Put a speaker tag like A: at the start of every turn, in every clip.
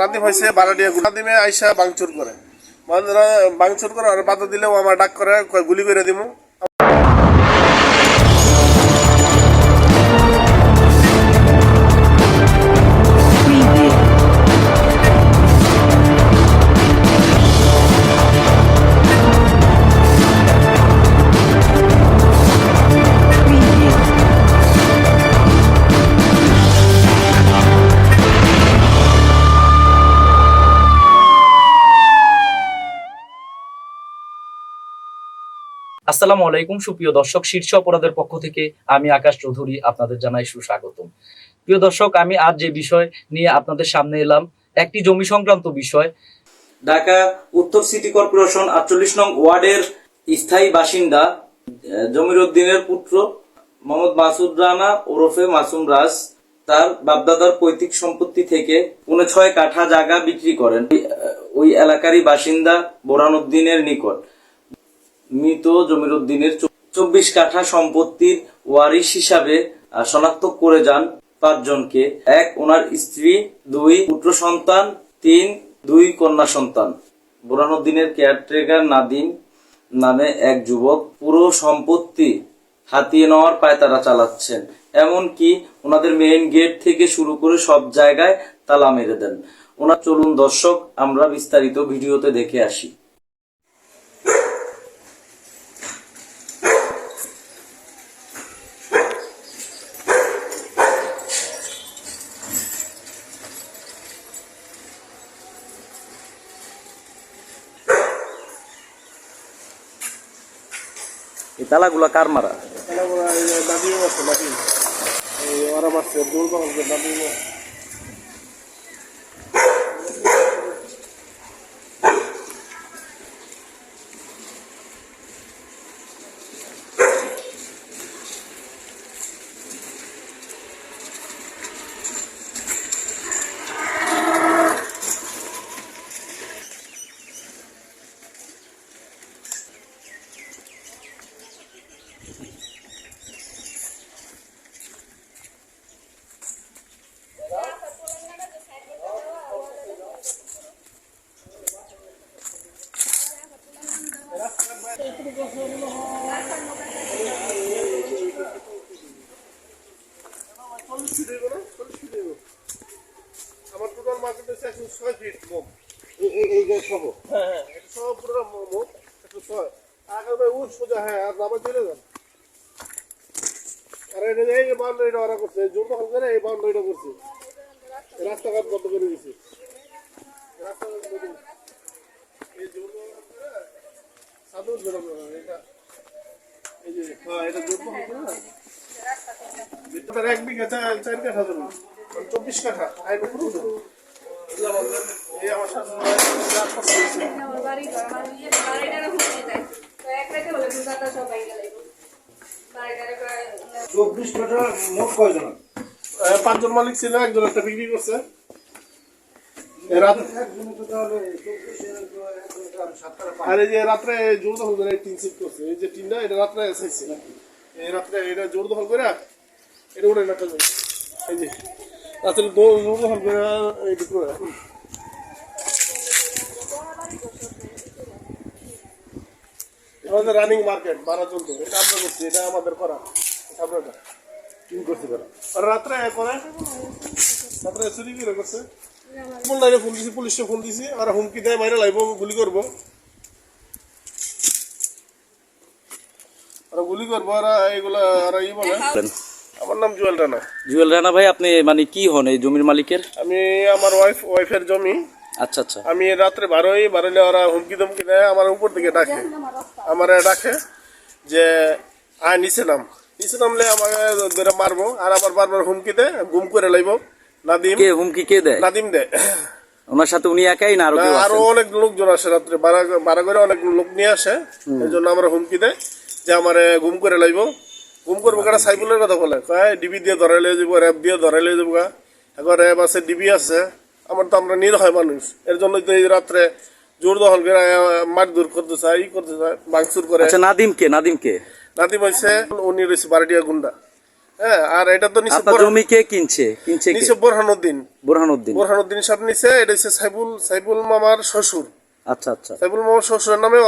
A: নাদিম হয়েছে, বারাডিয়া নাদিমে আইসা বাংচুর করে। বাংচুর করে আর বাধা দিলেও আমার ডাক করে গুলি করে দিমু।
B: আসসালামু আলাইকুম, সুপ্রিয় দর্শক, শীর্ষ অপরাধের পক্ষ থেকে আমি আকাশ চৌধুরী আপনাদের জানাই সুস্বাগতম। প্রিয় দর্শক, আমি আজ যে বিষয় নিয়ে আপনাদের সামনে এলাম, একটি জমি সংক্রান্ত বিষয়। ঢাকা উত্তর সিটি কর্পোরেশন আটচল্লিশ নং ওয়ার্ডের স্থায়ী বাসিন্দা জমির উদ্দিনের পুত্র মোহাম্মদ মাসুদ রানা ওরফে মাসুম রাজ, তার বাপদাদার পৈতৃক সম্পত্তি থেকে পৌনে ছয় কাঠা জায়গা বিক্রি করেন। ওই এলাকারই বাসিন্দা বোরান উদ্দিনের নিকট। মৃত জমির উদ্দিনের চব্বিশ কাঠা সম্পত্তির ওয়ারিশ হিসাবে শনাক্ত করে যান পাঁচজনকে। এক, ওনার স্ত্রী, দুই, পুত্র সন্তান, তিন, দুই কন্যা সন্তান। বোরানুদ্দিনের কেয়ারটেকার নাদিম নামে এক যুবক। পুরো সম্পত্তি হাতিয়ে নেওয়ার পায়তারা চালাচ্ছেন। এমনকি ওনাদের মেইন গেট থেকে শুরু করে সব জায়গায় তালা মেরে দেন। ওনার চলুন দর্শক, আমরা বিস্তারিত ভিডিওতে দেখে আসি। এই তালাগুলো কার মারা?
A: এই ওরা মারছে দৌড় বাংলাদেশ নাদিম আমার টোটাল মার্কেট হচ্ছে একশো ছয় ফিট মোম এই গাছ সহ হ্যাঁ হ্যাঁ এটা সব পুরো মোম হ্যাঁ আর আবার চলে যান আর এটা এই বাউন্ডারিটা ওরা করছে জোর দখল করে এই বাউন্ডারিটা করছে রাস্তাঘাট বন্ধ করে দিছে রাস্তাঘাট এই জোর না, এটা এই যে হ্যাঁ এটা জোর দখল করে মানে চব্বিশ কাঠা আইন
C: চব্বিশ মোট
A: পাঁচজন মালিক ছিল, একজন একটা বিক্রি করছে। এই রাত্রে জোর দখল করে টিন করছে। এই যে টিনটা এটা রাত্রে এসেছে। এই রাত্রে এটা জোর দখল করে এটা জমি এই যে রাত্রে দো- করে করে আমাদের রানিং মার্কেট বারো চলতো এটা আমরা করছি এটা আমাদের করা আপনারা
C: তিন করতে পারা
A: আর রাত্রে করে রাত্রে চুরি করে করছে অনলাইনে ফোন দিছি পুলিশে ফোন দিছি আর হুমকি দেয় বাইরে লাইব গুলি করব আর গুলি করব আর এইগুলা আর ই বলে আমার নাম জুয়েল রানা।
B: জুয়েল রানা ভাই আপনি মানে কি হন এই জমির মালিকের?
A: আমি আমার ওয়াইফ ওয়াইফের জমি।
B: আচ্ছা আচ্ছা।
A: আমি রাত্রে বারোই বারোলে ওরা হুমকি ধমকি দেয় আমার উপর দিকে ডাকে। আমার ডাকে যে আয় নিচে নাম। নিচে নামলে আমাকে ধরে মারবো আর আবার বারবার হুমকি দেয় গুম করে লাইব। নাদিম।
B: কে হুমকি কে দেয়?
A: নাদিম দেয়।
B: ওনার সাথে উনি একাই না
A: আরও
B: আরও
A: অনেক লোকজন আসে রাত্রে বারা বারা করে অনেক লোক নিয়ে আসে। এই জন্য আমরা হুমকি দেয় যে আমার গুম করে লাইব। গুম করব কথা বলে কয় ডিবি দিয়ে ধরাই লিয়ে যাব র্যাব দিয়ে ধরাই লিয়ে যাব এখন র্যাব আছে ডিবি আছে। আমার তো আমরা নিরীহ মানুষ এর জন্য তো এই রাত্রে জোর দখল করে মার দূর করতে চায় ই করতে চায় ভাঙচুর করে
B: আচ্ছা নাদিম কে নাদিম কে?
A: নাদিম হয়েছে উনি রয়েছে বারোটিয়া গুন্ডা হ্যাঁ আর এটা তো নিচে
B: জমি কে কিনছে? কিনছে
A: নিচে বোরহানুদ্দিন
B: বোরহানুদ্দিন
A: বোরহানুদ্দিন সাহেব নিচে এটা হচ্ছে সাইবুল সাইবুল মামার শ্বশুর
B: আচ্ছা আচ্ছা।
A: সাইবুল মামার শ্বশুরের নামে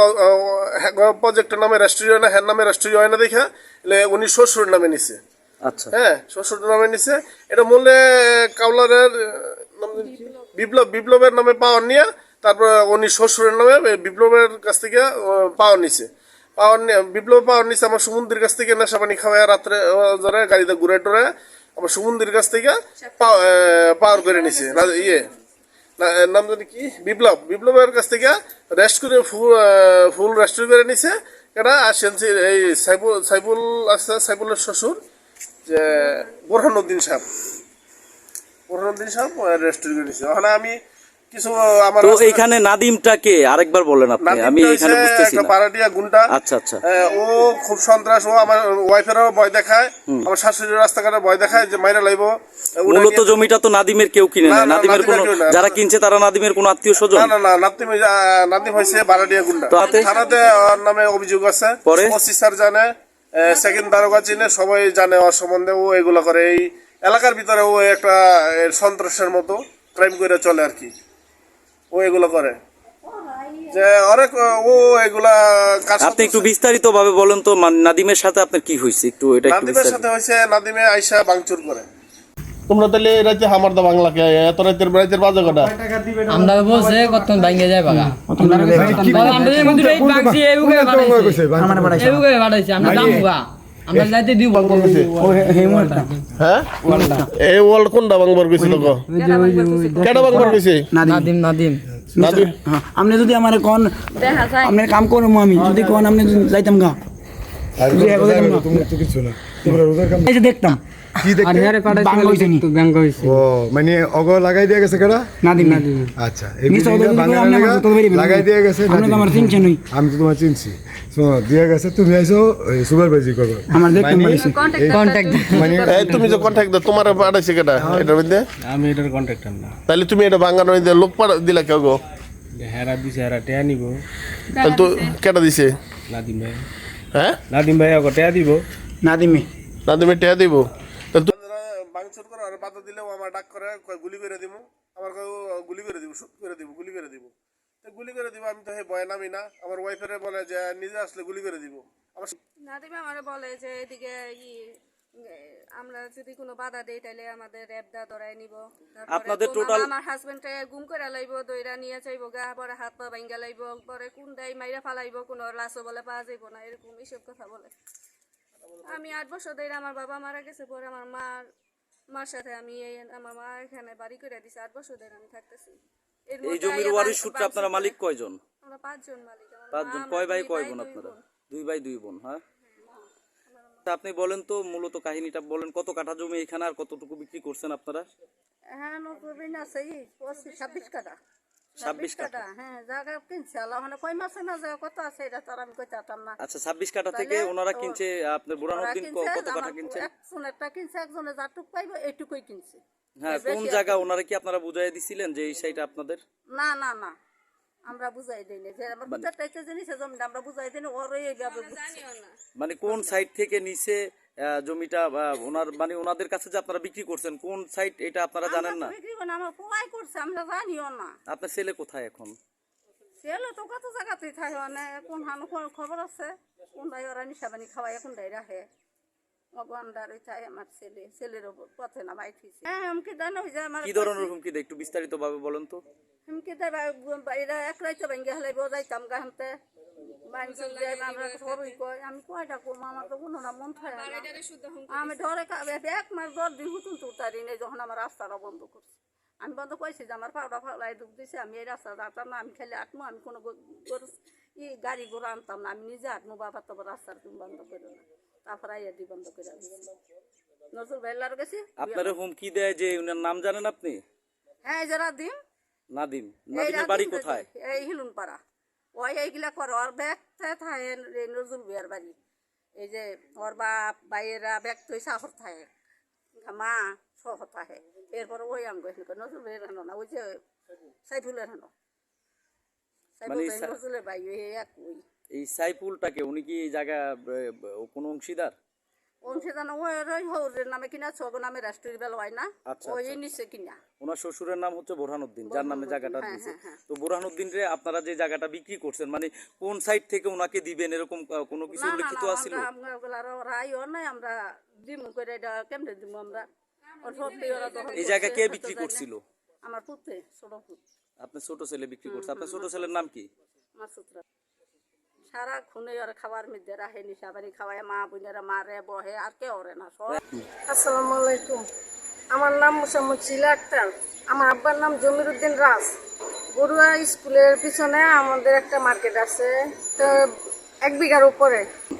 A: প্রজেক্টের নামে রাষ্ট্রীয় না হ্যার নামে রাষ্ট্রীয় হয় না দেখা উনি শ্বশুরের নামে নিছে।
B: আচ্ছা।
A: হ্যাঁ শ্বশুরের নামে নিছে। এটা মূল্যে কাউলারের? বিপ্লব বিপ্লবের নামে পাওয়ার নিয়ে তারপর উনি শ্বশুরের নামে বিপ্লবের কাছ থেকে পাওয়ার নিছে। পাওয়ার নিয়ে বিপ্লব পাওয়ার নিছে আমার সুমন্দির কাছ থেকে নেশা পানি খাওয়ায় রাত্রে ধরে গাড়িতে ঘুরে টুরে আমার সুমন্দির কাছ থেকে পাও- পাওয়ার করে নিছে। ইয়ে। নাম জানি কি? বিপ্লব। বিপ্লবের কাছ থেকে রেস্ট করে ফুল ফুল রেস্ট করে নিছে। এটা আসেন এই সাইবুল সাইবুল আছে সাইবুলের শ্বশুর, যে বোরহানুদ্দিন সাহেব। বোরহানুদ্দিন সাহেব রেস্ট করে নিছে। ওখানে আমি কিছু আমার
B: তো নাদিমটাকে আরেকবার বলেন আপনি। আমি এখানে বুঝতেছি না।
A: গুন্ডা।
B: আচ্ছা আচ্ছা।
A: ও খুব সন্ত্রাস ও আমার ওয়াইফেরও ভয় দেখায় আমার শাশুড়ির রাস্তাঘাটে ভয় দেখায় যে মাইরা লাইব।
B: মূলত জমিটা তো নাদিমের কেউ কিনে
A: না,
B: নাদিমের কোনো যারা কিনছে তারা নাদিমের কোনো আত্মীয় স্বজন?
A: না না না নাতিম আহ, নাতিম হয়েছে বারাডিয়া গুন্ডা। থানাতে ওর নামে অভিযোগ আছে।
B: পরে?
A: স্যার জানে সেকেন্ড দারোগা চিনে সবাই জানে ওর সম্বন্ধে। ও এগুলো করে। এই এলাকার ভিতরে ও একটা সন্ত্রাসের মতো ক্রাইম করে চলে আর কি। ও এগুলো করে যে অনেক ও এগুলা কাজ
B: আপনি একটু বিস্তারিত ভাবে বলেন তো মানে নাদিমের সাথে আপনার কি হয়েছে একটু এটা
A: নাদিমের সাথে হয়েছে নাদিমে আইসা বাংচুর করে তোমরা তাহলে রাইতে হামারদা বাংলাকে এত রাইতের রাইতের বাজে কটা
D: আমরা বলছে কত ভাঙ্গে যায় বাগা বাবা, আমরা এই মন্দিরে এই বাগছি এই উগে বাড়াইছে এই উগে বাড়াইছে আমরা জামুগা আমরা যাইতে দিব
A: হ্যাঁ এই ওয়ার্ল্ড কোনটা বাংবার গেছিল গো কেডা বাংবার গেছে
D: নাদিম নাদিম
A: নাদিম
E: আপনি যদি আমার কোন আপনি কাম করব আমি যদি কোন আপনি যাইতাম গা যদি এগো যাইতাম গা।
C: তুমি তো কিছু না তোমরা রোজার কাম
E: এই যে দেখতাম
C: কি
D: আর
C: দেখতে
D: হেরে পাঠাইছে
E: বাঙ্গা হইছে নি?
D: তো ব্যাঙ্গ হইছে
C: ও মানে অগ লাগাই দিয়ে গেছে কেডা
E: নাদিম নাদিম
C: আচ্ছা লাগাই দিয়ে। আমি তো তোমার চিনছি শোনো দিয়ে গেছে তুমি আইসো সুপারভাইজি করবে।
E: আমার দেখতে
D: কন্টাক্ট
C: মানে
A: এই তুমি যে কন্ট্যাক্ট দাও তোমার পাঠাইছে কেডা? এটার মধ্যে?
F: আমি এটার কন্ট্রাক্টর না।
A: তাহলে তুমি এটা বাঙ্গানোর মধ্যে লোক পাঠা দিলা কেউ গো?
F: হেরা দিছে হেরা টেয়া নিব।
A: তাহলে তো কেটা দিছে।
F: নাদিম ভাই।
A: হ্যাঁ?
F: নাদিম ভাই ওকে টেয়া দিব।
E: নাদিমে।
A: নাদিমে টেয়া দিব? তাহলে বাংচুর করে আর বাধা দিলেও আমার ডাক করে গুলি করে দিব আমার গুলি করে দিব শুট করে দিব গুলি করে দিব তো গুলি করে দিব আমি তো হে ভয় নামি না। আমার ওয়াইফের বলে যে নিজে আসলে গুলি করে দিব। আমার
G: নাদিমা আমার বলে যে এদিকে ই আমরা যদি কোনো বাধা দেই তাহলে আমাদের র্যাবদা ধরায় নিব।
B: আপনাদের total-
G: আমার হাজবেন্ডে গুম করে লাইব দইরা নিয়ে যাইব গা পরে হাত পা ভাঙ্গা লাইব পরে কোন দাই মাইরা ফালাইব কোন লাশও বলে পাওয়া যাইব না এরকম এইসব কথা বলে। আমি আট বছর ধরে আমার বাবা মারা গেছে পরে আমার মার মার সাথে আমি এই আমার মা এখানে বাড়ি করে দিছে আট বছর ধরে আমি থাকতেছি।
B: এই জমির
G: ওয়ারি
B: ওয়ারিশ সূত্রে আপনারা মালিক। কয়জন?
G: আমরা পাঁচজন মালিক
B: পাঁচজন। কয় ভাই কয় বোন আপনারা? দুই ভাই দুই বোন হ্যাঁ? আপনি বলেন তো মূলত কাহিনীটা বলেন কত কাঠা জমি এখানে আর কতটুকু বিক্রি করছেন আপনারা?
H: হ্যাঁ আছে পঁচিশ ছাব্বিশ কাটা হ্যাঁ জায়গা কিনছে। মানে কই মাসে না জায়গা কত আছে এটা তো আমি কই চাতাম না।
B: আচ্ছা ছাব্বিশ কাটা থেকে ওনারা কিনছে আপনার বুড়ানুদ্দিন
H: কিনছে,
B: কত কিনছে?
H: কিনছে একজনে যাটুক পাইবো এইটুকুই কিনছে।
B: হ্যাঁ কোন জায়গা ওনারা কি আপনারা বুঝাই দিছিলেন যে এই সাইড আপনাদের?
H: না না না। আমরা বুঝাই যে আমার বুঝার চাইতে জিনিস জমিটা আমরা বুঝাই দিইনি ওরই এইভাবে
B: মানে কোন সাইড থেকে নিচে জমিটা ওনার মানে ওনাদের কাছে যে আপনারা বিক্রি করছেন কোন সাইড এটা আপনারা জানেন না?
H: বিক্রি করে আমার কোয়াই করছে আমরা জানিও না।
B: আপনার ছেলে কোথায় এখন?
H: ছেলে তো কত জায়গাতেই থাকে মানে কোন হানো খবর আছে? কোন ভাই ওরা নিশাবানি খাওয়াই এখন ডাই রাখে? অগন্ডার তাই আমার ছেলে। ছেলের ওপর পথে না হ্যাঁ যে আমার
B: কি ধরনের হুমকি দেয় একটু বিস্তারিত ভাবে বলেন তো।
H: দেয় এরা ভেঙে আমি কয়টা কম? আমার তো কোনো না মন থাকে আমি ডরে এক মাস দশ দিন হুতুন তুতারি নেই যখন আমার রাস্তাটা বন্ধ করছে। আমি বন্ধ করেছি যে আমার পাউডা ফাউলাই ডুব দিছে আমি এই রাস্তা যাতাম না আমি খালি আটমো আমি কোনো ই গাড়ি ঘোড়া আনতাম না আমি নিজে আটমো বাবা তো রাস্তার তুমি বন্ধ করে না তারপর আইয়া দি বন্ধ করে নজরুল ভাইলার গেছি।
B: আপনারা হুমকি দেয় যে উনার নাম জানেন আপনি?
H: হ্যাঁ যারা দিন
B: নাদিম।
H: এই
B: নাদিমের বাড়ি কোথায়?
H: এই হিলুন পাড়া ওই এইগুলা করে ওর ব্যাগ থাকে এই নজরুল বিয়ার বাড়ি। এই যে ওর বাপ বাইয়েরা ব্যাগ তো শহর থাকে মা শহর থাকে এরপর ওই আঙ্গ নজরুল বিয়ের হানো না ওই যে সাইফুলের হানো
B: মানে
H: সাইফুল নজরুলের ভাই ওই এক ওই।
B: এই সাইফুলটাকে উনি কি এই জায়গা কোনো অংশীদার?
H: অংশে ওই ওই হৌরের নামে কিনা ছগ নামে রাষ্ট্রীয় বেল হয় না।
B: আচ্ছা,
H: ওই
B: আচ্ছা।
H: নিচে কিনা।
B: ওনার শ্বশুরের নাম হচ্ছে বোরহানুদ্দিন যার নামে জায়গাটা
H: হ্যাঁ,
B: দিয়েছে।
H: হ্যাঁ, হ্যাঁ।
B: তো বোরহানুদ্দিন রে আপনারা যে জায়গাটা বিক্রি করছেন মানে কোন সাইড থেকে ওনাকে দিবেন এরকম কোনো কিছু উল্লেখিত আছিল?
H: নাই আমরা দিমু করে এটা কেমনে দিমু আমরা?
B: এই জায়গা কে বিক্রি করছিল?
H: আমার পুত্রে ছোট পুত
B: আপনার ছোট ছেলে বিক্রি করছে। আপনার ছোট ছেলের নাম কি?
H: আমার সুত্র সারা খুনে ওর খাবার মধ্যে রাখে নিশাবারি খাওয়ায়, মা বোনেরা মারে, বহে, আর কে ওরে না, সব।
I: আসসালামু আলাইকুম। আমার নাম মোসাম্মদ শিলা আক্তার। আমার আব্বার নাম জমির উদ্দিন রাজ। বড়ুয়া স্কুলের পিছনে আমাদের একটা মার্কেট আছে, তো এক বিঘার উপরে।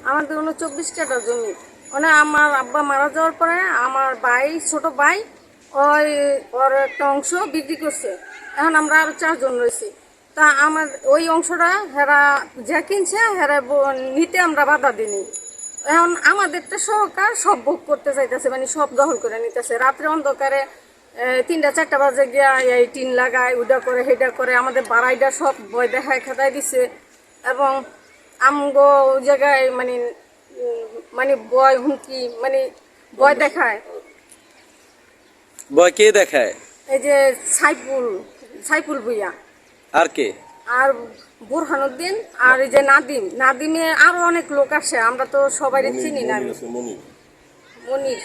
I: আমাদের উনচব্বিশ কাটা জমি। মানে আমার আব্বা মারা যাওয়ার পরে আমার ভাই, ছোট ভাই, ওই ওর একটা অংশ বিক্রি করছে। এখন আমরা আরও চারজন রয়েছি। তা আমার ওই অংশটা হেরা যা কিনছে হেরা নিতে আমরা বাধা দিনি এখন আমাদেরটা সহকার সব ভোগ করতে চাইতেছে মানে সব দখল করে নিতেছে। রাত্রে অন্ধকারে তিনটা চারটা বাজে গিয়া এই টিন লাগায় ওইটা করে হেটা করে আমাদের বাড়াইটা সব বয় দেখায় খেতায় দিছে। এবং আমগো জায়গায় মানে মানে বয় হুমকি মানে বয় দেখায়।
B: বয় কে দেখায়?
I: এই যে সাইফুল সাইফুল ভুইয়া।
B: আর কে?
I: আর বুরহানুদ্দিন আর এই যে নাদিম। নাদিমে আরও অনেক লোক আসে আমরা তো সবাই চিনি না মনির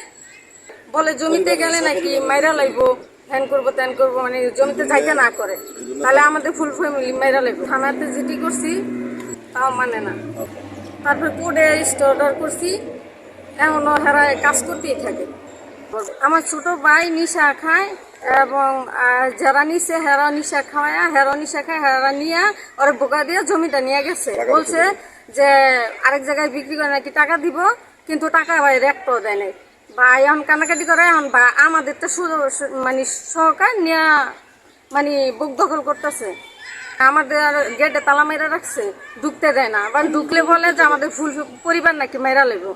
I: বলে জমিতে গেলে নাকি মাইরা লাইবো হ্যান করব ত্যান করব মানে জমিতে যাইতে না করে। তাহলে আমাদের ফুল ফ্যামিলি মাইরা লাইবো। থানাতে যেটি করছি তাও মানে না। তারপর কোর্টে অর্ডার করছি এখনও হেরায় কাজ করতেই থাকে। আমার ছোট ভাই নিশা খায় এবং যারা নিছে হেরা নিশা খাওয়ায় হেরা নিশা খায় হেরা নিয়ে ওরা বোকা দিয়ে জমিটা নিয়ে গেছে। বলছে যে আরেক জায়গায় বিক্রি করে নাকি টাকা দিব কিন্তু টাকা ভাই একটাও দেয় নাই। বা এখন কানাকাটি করে এখন বা আমাদের তো সু- সু- মানে সহকার নিয়ে মানে বুক দখল করতেছে। আমাদের গেটে তালা মেরা রাখছে ঢুকতে দেয় না। আবার ঢুকলে বলে যে আমাদের ফুল পরিবার নাকি মেরা লেবো।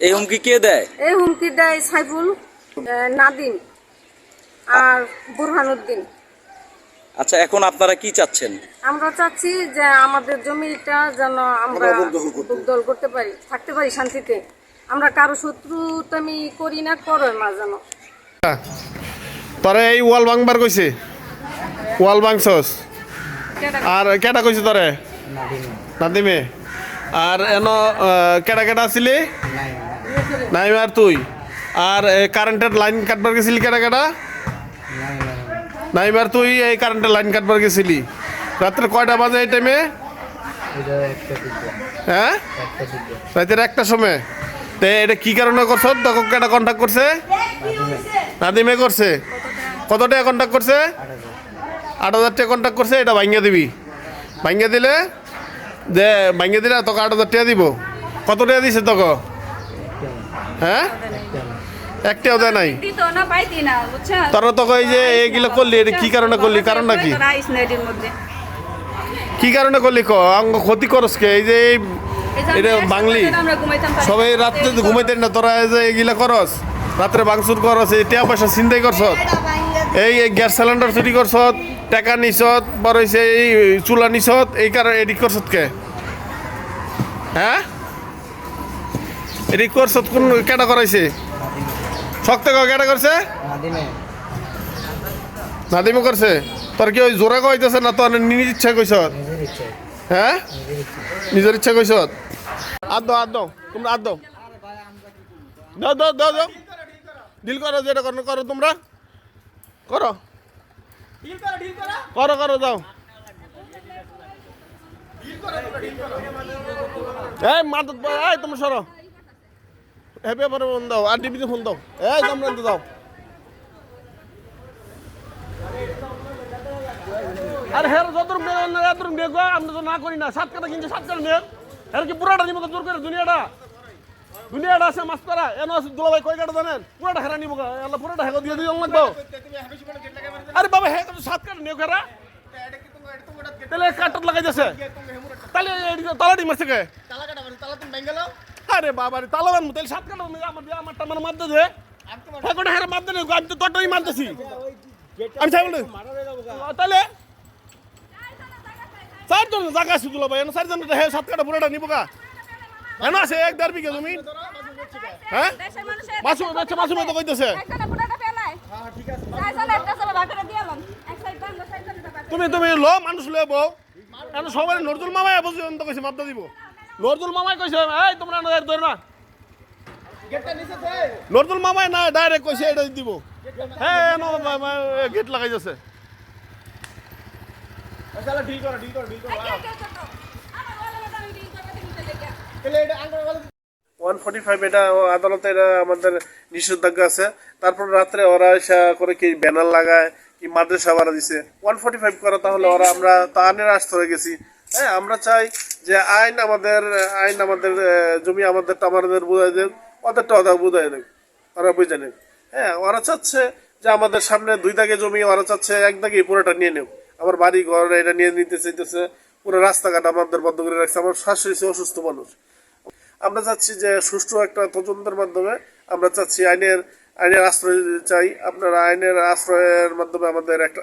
B: এই হুমকি কে দেয়?
I: এই হুমকি দেয় সাইফুল নাদিম। আর বুরহানুদ্দিন।
B: আচ্ছা এখন আপনারা কি চাচ্ছেন?
I: আমরা চাচ্ছি যে আমাদের জমিটা যেন আমরা দল করতে পারি। থাকতে পারি শান্তিতে। আমরা কারও শত্রুতামি করি না করো মা যেন।
J: তোরে এই ওয়াল ভাঙবার কইছে? ওয়াল ভাঙছস? আর কেটা কইছে তোরে? নাদিমে। আর এন কেটা কেটা আসিলি নাইম আর তুই। আর কারেন্টের লাইন কাটবার গেছিলি কেটা কেটা নাইম আর তুই এই কারেন্টের লাইন কাটবার গেছিলি। রাত্রে কয়টা বাজে এই টাইমে হ্যাঁ? রাতের একটা সময়। তে এটা কি কারণে করছ? তখন কেটা কন্ট্যাক্ট করছে। নাদিমে করছে। কত টাকা কন্ট্যাক্ট করছে? আট হাজার টাকা কন্ট্যাক্ট করছে এটা ভাঙ্গিয়ে দিবি। ভাঙ্গিয়ে দিলে যে ভাঙ্গিয়ে দিলে তোকে আট হাজার টাকা দিব। কত টাকা দিছে তোকে? হ্যাঁ? একটাও দেয় নাই? তোরা তোকে এই যে এইগুলো করলি এটা কি কারণে করলি? কারণটা কি
G: আইস নেটির মধ্যে।
J: কি কারণে করলি ক? অঙ্গ ক্ষতি করস কে? এই যে এটা বাংলি। সবাই রাত্রে ঘুমাইতেন না তোরা এই যে এগুলা করস রাত্রে বাংসুর করস এই টাকা পয়সা চিন্তাই করস। এই গ্যাস সিলিন্ডার চুরি করছ টাকা নিছত বড় হয়েছে এই চুলা নিছত এই কারণে এডিট করছত কে? হ্যাঁ? এডিট করছত কোন কেটা করাইছে? শক্ত কেটা করছে? নাদিমে। করছে? তোর কি ওই জোরে কইতেছে না তোর নিজের ইচ্ছা কইছ? হ্যাঁ? নিজের ইচ্ছা। কইছ? আর দাও আর দাও। তোমরা আর দাও দাও দাও দাও দাও। ডিল করো যেটা করো করো তোমরা। করো। করো করো। যাও এই মাত এই তোমরা সরো। হ্যাঁ পেপারে ফোন দাও আর টিভিতে ফোন দাও। এই তোমরা দাও। আর হের যতর মেয়ে অন্য মেয়ে গো আমরা তো না করি না। সাত কাটা কিনছে সাত কাটা মেয়ে। হের কি পুরাটা নিব তো জোর করে? দুনিয়াটা? দুনিয়াটা আছে মাছ করা এন আছে দুলাভাই কয় কাটা জানেন? পুরাটা হেরা নিব গো আল্লাহ পুরাটা হেগো দিয়ে দিয়ে লাগবো। আরে বাবা হে তো সাত কাটা নিও হেরা। তাহলে কাটত লাগাই যাচ্ছে তাহলে তালাটি মারছে কে? আরে বাবা রে তালা বানবো তাহলে সাত কাটা আমার দিয়ে আমারটা মানে মারতে দে। হ্যাঁ কোটা হেরা মারতে নেই আমি তো তোরটাই মারতেছি। আমি চাই বলে তাহলে? চারজন জায়গা আছে দুলা ভাই চারজন হে সাত কাটা পুরোটা নিব গা। হ্যাঁ আছে এক দেড় বিঘা জমি।
A: হ্যাঁ? মাসুম আচ্ছা মাসুম তো কইতেছে।
G: হ্যাঁ
A: তুমি তুমি লো, মানুষ লয়ে বউ সবাই নজরুল মামাই পর্যন্ত কইছে মাপটা দিব। নজরুল মামাই কইছে এই তোমরা না ধরে না। নজরুল মামাই না ডাইরেক্ট কইছে এটা দিব। হ্যাঁ গেট লাগাই যাচ্ছে ওয়ান ফর্টি ফাইভ এটা আদালতে এটা আমাদের নিষেধাজ্ঞা আছে। তারপর রাত্রে ওরা এসে করে কি ব্যানার লাগায় কি মাদ্রাসা ভাড়া দিছে। ওয়ান ফর্টি ফাইভ করা তাহলে ওরা আমরা তানের আসতে হয়ে গেছি। হ্যাঁ আমরা চাই যে আইন আমাদের আইন আমাদের জমি আমাদেরটা আমাদের বুঝাই দেন ওদেরটা ওদের বুঝাই দেন, ওরা বুঝে নেন হ্যাঁ ওরা চাচ্ছে যে আমাদের সামনে দুই দাগে জমি, ওরা চাচ্ছে এক দাগে পুরোটা নিয়ে নেব। আমার বাড়ি ঘর এটা নিয়ে নিতে চাইতেছে, পুরো রাস্তাঘাট আমাদের বন্ধ করে রাখছে, আমার শাশুড়ি অসুস্থ মানুষ। আমরা চাচ্ছি যে সুষ্ঠু একটা তদন্তের মাধ্যমে আমরা চাচ্ছি আইনের আইনের আশ্রয় চাই। আপনারা আইনের আশ্রয়ের মাধ্যমে আমাদের একটা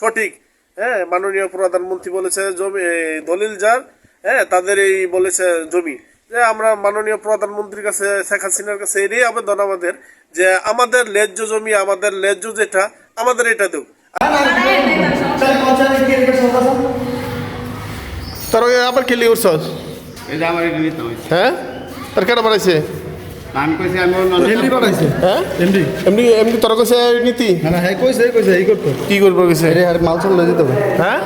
A: সঠিক হ্যাঁ মাননীয় প্রধানমন্ত্রী বলেছে জমি দলিল যার হ্যাঁ তাদের এই বলেছে জমি। যে আমরা মাননীয় প্রধানমন্ত্রীর কাছে শেখ হাসিনার কাছে এরই আবেদন আমাদের যে আমাদের ন্যায্য জমি আমাদের ন্যায্য যেটা আমাদের এটা দেব। তোর আবার খেলি উঠছস
C: এই যে আমার এটা নিতে হয়েছে।
A: হ্যাঁ? তোর কেন বানাইছে? কি করব
C: মাল চলে যেতে হবে।
A: হ্যাঁ?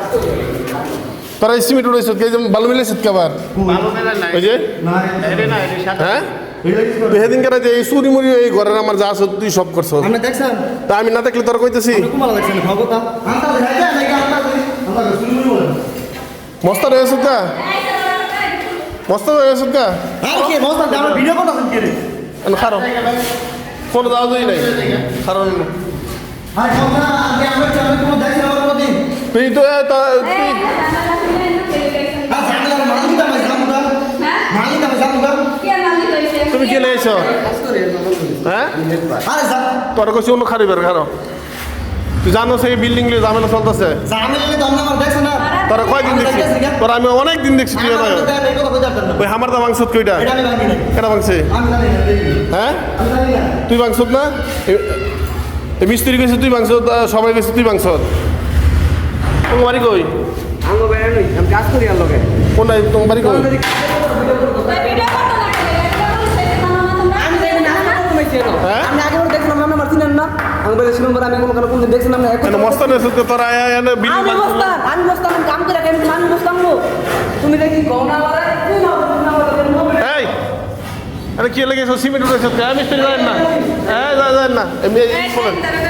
A: তোরা এস্টিমেট উড়াইছ কে যে ভালো মিলেছে কাবার
C: মেলা
A: ওই যে? হ্যাঁ? সেদিন কেন যে এই চুরি মুড়ি এই ঘরের আমার যা আছে তুই সব করছ তা আমি না দেখলে তোর কইতেছি।
C: করে বলেন।
A: মস্ত রয়েছ গা। মস্ত রয়েছ গা।
C: মস্ত আমরা ভিডিও করতেছেন কি রে?
A: খারো ফোন দাও দুই নাই। কারণ
C: কোনো
A: তুই তো
C: মালিক দাম জামুদা
A: তুমি কি লেছ হ্যাঁ? তোর কাছে অন্য খারিবের খারো তুই জানো সেই বিল্ডিং লিয়ে ঝামেলা চলতেছে।
C: আমরা আমার
A: তোরা কয়দিন দেখছি তোরা আমি অনেক দিন দেখছি তুই
C: আমার
A: ওই হামার দা মাংসত কইটা কেন মাংসে
C: আমি জানি না
A: হ্যাঁ? তুই মাংসত না? মিস্ত্রি গেছে তুই মাংস সবাই গেছে তুই মাংসত তোমার বাড়ি কই?
D: কাজ করি আর লগে
A: কোন তোমার বাড়ি কই? হ্যাঁ?
D: আমি আগে ওর দেখলাম না আমার চিনেন আমি বলে শুনুন আমি কোনো কোনো কোন দেখছিলাম না এখন
A: কেন মস্ত নেছে তো তোরা আয়া আয়া বিল্ডিং
D: আমি বসতাম আমি আমি কাম করে কেমন আমি বসতাম তুমি দেখি গহনা লড়াই তুই না তুমি না বলে
A: এই আরে কি লেগেছে সিমেন্ট উঠেছে? মিস্ত্রি জানেন না। হ্যাঁ জানেন না। এমনি